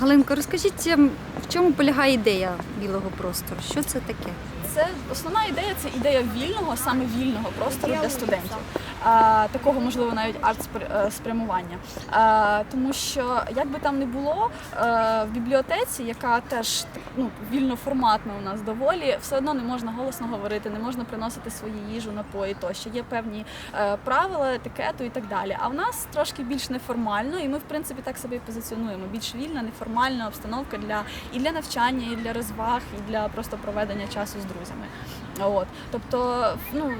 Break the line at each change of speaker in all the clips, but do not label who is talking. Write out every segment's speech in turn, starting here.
Галинко, розкажіть, ем, в чому полягає ідея білого простору? Що це таке?
Це основна ідея це ідея вільного, саме вільного простору для студентів. Такого можливо навіть арт-спрямування. А, тому що як би там не було, е, в бібліотеці, яка теж ну, вільноформатна у нас доволі, все одно не можна голосно говорити, не можна приносити свою їжу, напої тощо. Є певні е, правила, етикету і так далі. А в нас трошки більш неформально, і ми в принципі так себе і позиціонуємо. Більш вільна, неформальна обстановка для і для навчання, і для розваг, і для просто проведення часу з друзями. 什么想看。От, тобто, ну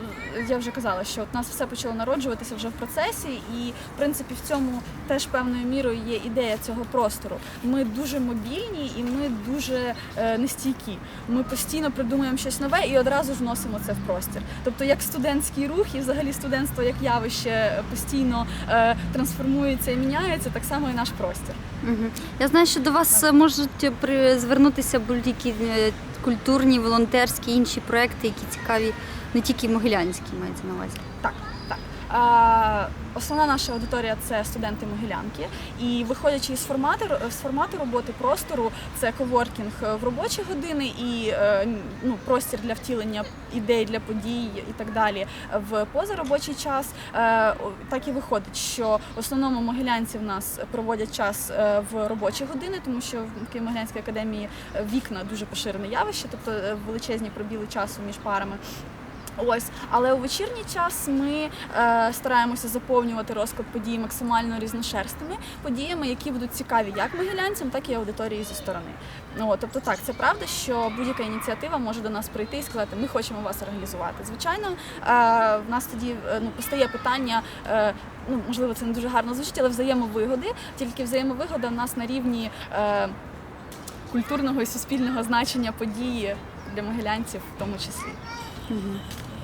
я вже казала, що от нас все почало народжуватися вже в процесі, і в принципі в цьому теж певною мірою є ідея цього простору. Ми дуже мобільні і ми дуже е, нестійкі. Ми постійно придумуємо щось нове і одразу ж вносимо це в простір. Тобто, як студентський рух, і взагалі студентство як явище постійно е, трансформується і міняється, так само і наш простір.
Угу. Я знаю, що до вас е, можуть при... звернутися будь-які е, культурні, волонтерські інші проекти, які цікаві не тільки могилянські, мається на увазі.
Так, так. Основна наша аудиторія це студенти Могилянки. І виходячи із формату, з формату роботи простору, це коворкінг в робочі години і е, ну, простір для втілення ідей для подій і так далі в позаробочий час. Е, так і виходить, що в основному могилянці в нас проводять час е, в робочі години, тому що в Києво-Могилянській академії е, вікна дуже поширене явище, тобто величезні пробіли часу між парами. Ось, але у вечірній час ми е, стараємося заповнювати розклад подій максимально різношерстими подіями, які будуть цікаві як могилянцям, так і аудиторії зі сторони. Ну, тобто, так, це правда, що будь-яка ініціатива може до нас прийти і сказати, ми хочемо вас організувати. Звичайно, е, в нас тоді е, ну, постає питання. Е, Ну, можливо, це не дуже гарно звучить, але взаємовигоди. Тільки взаємовигода в нас на рівні е, культурного і суспільного значення події для могилянців в тому числі. 嗯哼。